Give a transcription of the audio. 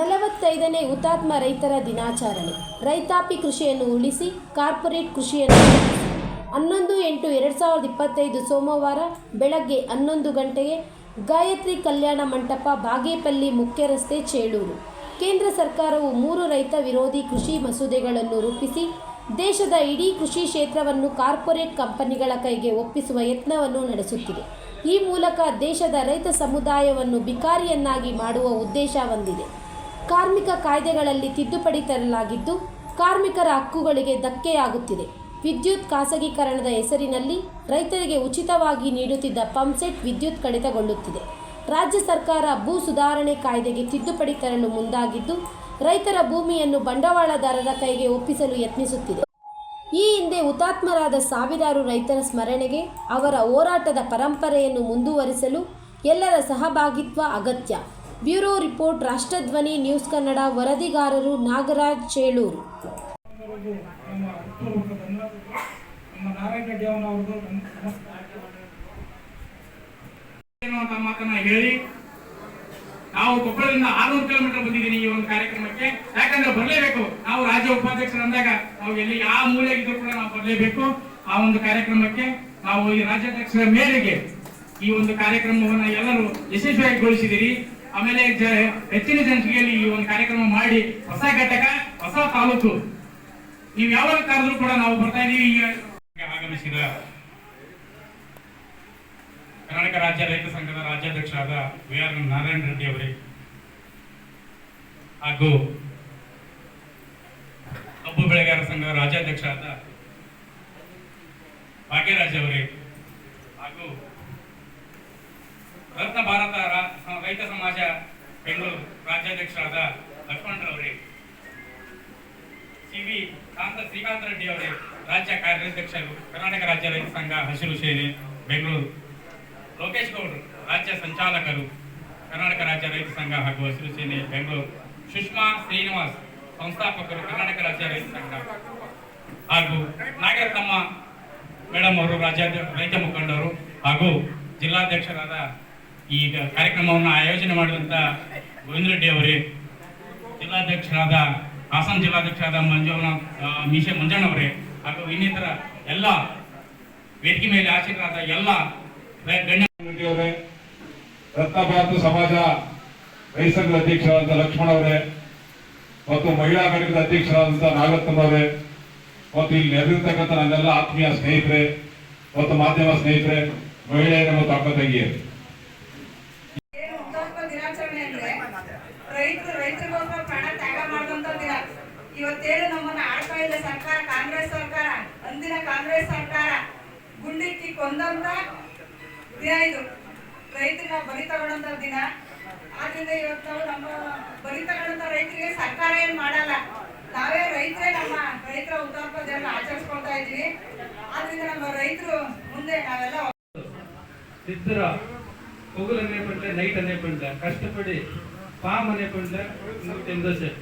ಹುತಾತ್ಮ ರೈತರ ದಿನಾಚರಣೆ. ರೈತಾಪಿ ಕೃಷಿಯನ್ನು ಉಳಿಸಿ, ಕಾರ್ಪೊರೇಟ್ ಕೃಷಿಯನ್ನು ಹನ್ನೊಂದು ಎಂಟು ಎರಡು ಸಾವಿರದ ಇಪ್ಪತ್ತೈದು ಸೋಮವಾರ ಬೆಳಗ್ಗೆ ಹನ್ನೊಂದು ಗಂಟೆಗೆ ಗಾಯತ್ರಿ ಕಲ್ಯಾಣ ಮಂಟಪ ಬಾಗೇಪಲ್ಲಿ ಮುಖ್ಯ ರಸ್ತೆ ಚೇಳೂರು. ಕೇಂದ್ರ ಸರ್ಕಾರವು ಮೂರು ರೈತ ವಿರೋಧಿ ಕೃಷಿ ಮಸೂದೆಗಳನ್ನು ರೂಪಿಸಿ, ದೇಶದ ಇಡೀ ಕೃಷಿ ಕ್ಷೇತ್ರವನ್ನು ಕಾರ್ಪೊರೇಟ್ ಕಂಪನಿಗಳ ಕೈಗೆ ಒಪ್ಪಿಸುವ ಯತ್ನವನ್ನು ನಡೆಸುತ್ತಿದೆ. ಈ ಮೂಲಕ ದೇಶದ ರೈತ ಸಮುದಾಯವನ್ನು ಬಿಕಾರಿಯನ್ನಾಗಿ ಮಾಡುವ ಉದ್ದೇಶ ಹೊಂದಿದೆ. ಕಾರ್ಮಿಕ ಕಾಯ್ದೆಗಳಲ್ಲಿ ತಿದ್ದುಪಡಿ ತರಲಾಗಿದ್ದು, ಕಾರ್ಮಿಕರ ಹಕ್ಕುಗಳಿಗೆ ಧಕ್ಕೆಯಾಗುತ್ತಿದೆ. ವಿದ್ಯುತ್ ಖಾಸಗೀಕರಣದ ಹೆಸರಿನಲ್ಲಿ ರೈತರಿಗೆ ಉಚಿತವಾಗಿ ನೀಡುತ್ತಿದ್ದ ಪಂಪ್ಸೆಟ್ ವಿದ್ಯುತ್ ಕಡಿತಗೊಳ್ಳುತ್ತಿದೆ. ರಾಜ್ಯ ಸರ್ಕಾರ ಭೂ ಸುಧಾರಣೆ ಕಾಯ್ದೆಗೆ ತಿದ್ದುಪಡಿ ತರಲು ಮುಂದಾಗಿದ್ದು, ರೈತರ ಭೂಮಿಯನ್ನು ಬಂಡವಾಳದಾರರ ಕೈಗೆ ಒಪ್ಪಿಸಲು ಯತ್ನಿಸುತ್ತಿದೆ. ಈ ಹಿಂದೆ ಹುತಾತ್ಮರಾದ ಸಾವಿರಾರು ರೈತರ ಸ್ಮರಣೆಗೆ ಅವರ ಹೋರಾಟದ ಪರಂಪರೆಯನ್ನು ಮುಂದುವರಿಸಲು ಎಲ್ಲರ ಸಹಭಾಗಿತ್ವ ಅಗತ್ಯ. Bureau report, Rashtradhwani, news Kannada, ವರದಿಗಾರರು Nagaraj Chelur. ಹೇಳಿ. ನಾವು ಕೊಪ್ಪಳದಿಂದ ಆರ್ನೂರು ಕಿಲೋಮೀಟರ್ ಬಂದಿದ್ದೀನಿ ಈ ಒಂದು ಕಾರ್ಯಕ್ರಮಕ್ಕೆ. ಯಾಕಂದ್ರೆ ಬರಲೇಬೇಕು. ನಾವು ರಾಜ್ಯ ಉಪಾಧ್ಯಕ್ಷರು ಅಂದಾಗ ನಾವು ಎಲ್ಲಿ ಯಾವ ಮೂಲೆಗಿದ್ರು ಕೂಡ ನಾವು ಬರಲೇಬೇಕು. ಆ ಒಂದು ಕಾರ್ಯಕ್ರಮಕ್ಕೆ ನಾವು ಈ ರಾಜ್ಯಾಧ್ಯಕ್ಷರ ಮೇರೆಗೆ ಈ ಒಂದು ಕಾರ್ಯಕ್ರಮವನ್ನು ಎಲ್ಲರೂ ಯಶಸ್ವಿಯಾಗಿಗೊಳಿಸಿದಿರಿ ಆಮೇಲೆ ಹೆಚ್ಚಿನ ಸಂಖ್ಯೆಯಲ್ಲಿ ಈ ಒಂದು ಕಾರ್ಯಕ್ರಮ ಮಾಡಿ ಹೊಸ ಘಟಕ, ಹೊಸ ತಾಲೂಕು. ನೀವು ಯಾವಾಗ ಕರೆದ್ರು ಕೂಡ ನಾವು ಬರ್ತಾ ಇದೀವಿ. ಈಗ ಆಗಮಿಸಿದ ಕರ್ನಾಟಕ ರಾಜ್ಯ ರೈತ ಸಂಘದ ರಾಜ್ಯಾಧ್ಯಕ್ಷರಾದ ವಿ ಆರ್ ನಾರಾಯಣ ರೆಡ್ಡಿ ಅವರೇ ಹಾಗೂ ಕಬ್ಬು ಬೆಳೆಗಾರರ ಸಂಘದ ರಾಜ್ಯಾಧ್ಯಕ್ಷರಾದ ಭಾಗ್ಯರಾಜ್ ಅವರೇ ಹಾಗೂ ರತ್ನ ಭಾರತ ರೈತ ಸಮಾಜ ಬೆಂಗಳೂರು ರಾಜ್ಯಾಧ್ಯಕ್ಷರಾದ ಲಕ್ಷ್ಮಣರವರೇ ಸಿ ವಿ ಕಾಂತ ಶ್ರೀಕಾಂತ ರೆಡ್ಡಿ ಅವರೇ, ರಾಜ್ಯ ಕಾರ್ಯಾಧ್ಯಕ್ಷರು ಕರ್ನಾಟಕ ರಾಜ್ಯ ರೈತ ಸಂಘ ಹಸಿರು ಸೇನೆ, ಬೆಂಗಳೂರು. ಲೋಕೇಶ್ ಗೌಡರು, ರಾಜ್ಯ ಸಂಚಾಲಕರು, ಕರ್ನಾಟಕ ರಾಜ್ಯ ರೈತ ಸಂಘ ಹಾಗೂ ಹಸಿರು ಸೇನೆ, ಬೆಂಗಳೂರು. ಸುಷ್ಮಾ ಶ್ರೀನಿವಾಸ್, ಸಂಸ್ಥಾಪಕರು, ಕರ್ನಾಟಕ ರಾಜ್ಯ ರೈತ ಸಂಘ ಹಾಗೂ ನಾಗರತ್ನಮ್ಮ ಮೇಡಮ್ ಅವರು ರಾಜ್ಯ ರೈತ ಮುಖಂಡರು ಹಾಗೂ ಜಿಲ್ಲಾಧ್ಯಕ್ಷರಾದ ಈ ಕಾರ್ಯಕ್ರಮವನ್ನು ಆಯೋಜನೆ ಮಾಡಿದಂಥ ಗೋವಿಂದ ರೆಡ್ಡಿ ಅವರೇ, ಜಿಲ್ಲಾಧ್ಯಕ್ಷರಾದ ಹಾಸನ ಜಿಲ್ಲಾಧ್ಯಕ್ಷರಾದ ಮಂಜುನಾಥ್ ಮೀಶೆ ಮಂಜಣ್ಣವರೇ ಹಾಗೂ ಇನ್ನಿತರ ಎಲ್ಲ ವೇದಿಕೆ ಮೇಲೆ ಆಶೀರ್ವಾದ ಎಲ್ಲ ಗಣ್ಯ ರತ್ನ ಭಾರತ ಸಮಾಜ ರೈತ ಸಂಘದ ಅಧ್ಯಕ್ಷರಾದಂಥ ಲಕ್ಷ್ಮಣ ಅವರೇ, ಮತ್ತು ಮಹಿಳಾ ಘಟಕದ ಅಧ್ಯಕ್ಷರಾದಂಥ ನಾಗರತ್ನವರೇ ಮತ್ತು ಇಲ್ಲಿ ನೆರೆದಿರ್ತಕ್ಕಂಥ ನನ್ನೆಲ್ಲ ಆತ್ಮೀಯ ಸ್ನೇಹಿತರೆ, ಮತ್ತು ಮಾಧ್ಯಮ ಸ್ನೇಹಿತರೆ, ಮಹಿಳೆಯರ ಮತ್ತು ಅಕ್ಕ ತಂಗಿಯರು. ಅಂದ್ರೆ ರೈತರು, ರೈತರಿಗೋಸ್ಕರ ಪ್ರಾಣ ತ್ಯಾಗ ಮಾಡಿದಂತ ದಿನ ಇವತ್ತೇನು ನಮ್ಮನ್ನ ಆಡ್ತಾ ಇಲ್ಲ ಸರ್ಕಾರ, ಕಾಂಗ್ರೆಸ್ ಸರ್ಕಾರ, ಅಂದಿನ ಕಾಂಗ್ರೆಸ್ ಸರ್ಕಾರ. ಗುಂಡಿಕ್ಕಿ ಕೊಂದಂತ ದಿನ ಇದು. ರೈತರನ್ನ ಬಲಿ ತಗೊಳ್ಳಂತ ದಿನ. ಆದ್ರಿಂದ ಇವತ್ತು ನಮ್ಮ ಬಲಿ ತಗೊಳ್ಳಂತ ರೈತರಿಗೆ ಸರ್ಕಾರ ಏನ್ ಮಾಡಲ್ಲ. ನಾವೇ ರೈತರೇ ನಮ್ಮ ರೈತರ ದಿನ ಆಚರಿಸ್ಕೊಳ್ತಾ ಇದೀವಿ ಆದ್ರಿಂದ ನಮ್ಮ ರೈತರು ಮುಂದೆ ನಾವೆಲ್ಲ பகலன்னே பண்ணல நைட் அன்னே பண்ணல கஷ்டப்படி பாம்பனே பண்ணல நூற்றி எண்பது சேலை